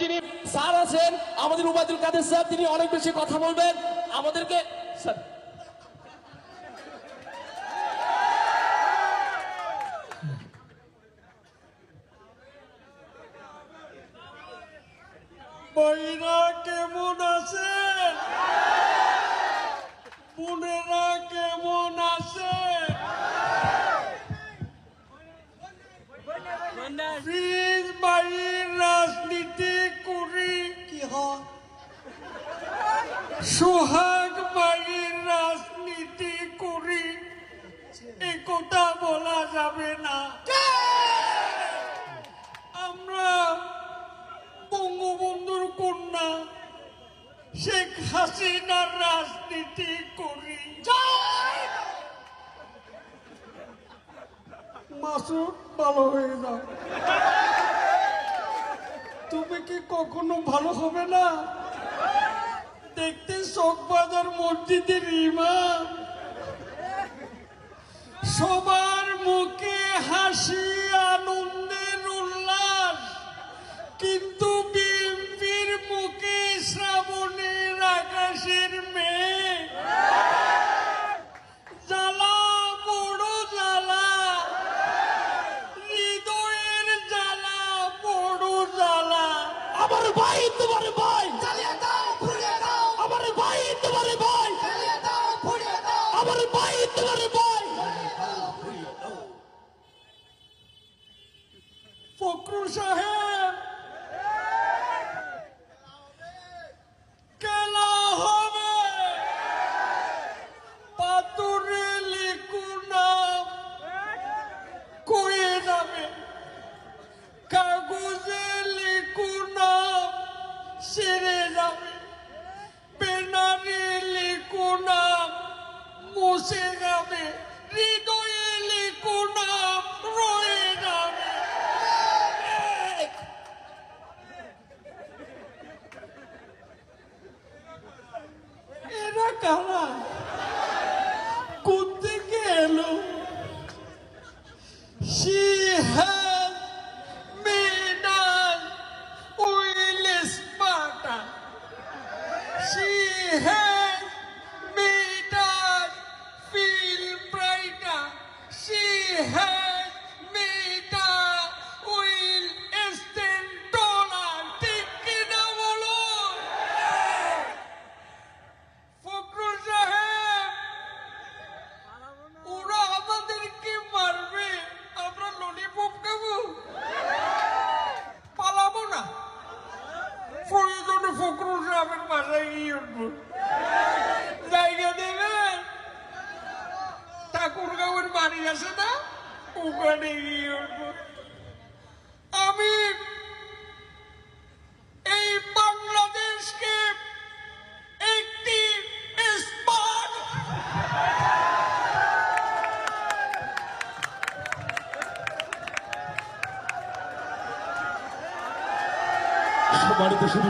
যিনি স্যার আছেন আমাদের উবায়দুল কাদের স্যার তিনি অনেক বেশি কথা বলবেন। আমাদেরকে স্যার। ভাইরা কেমন আছে। বোনেরা কেমন আছে? সোহাগ বাড়ির রাজনীতি করি, এ বলা যাবে না। আমরা বঙ্গবন্ধুর কন্যা, শেখ হাসিনার রাজনীতি করি। মাসুদ ভালো হয়ে যাও। তুমি কি কখনো ভালো হবে না? দেখতে চকবাজার মসজিদের ইমাম। সবার মুখে হাসি। সাহেব খেলা হবে পাতুরে নাম কাগজে লিখু নাম সেরে যাবে পেনারে লিখু নাম মুছে যাবে হৃদয়ে কারা কোথেকে এলো us oil smarter. She has made us feel brighter. She has আছে না? ওখানে গিয়ে উঠবো আমি এই বাংলাদেশকে একটি স্মার্ট সম্মানিত শুধু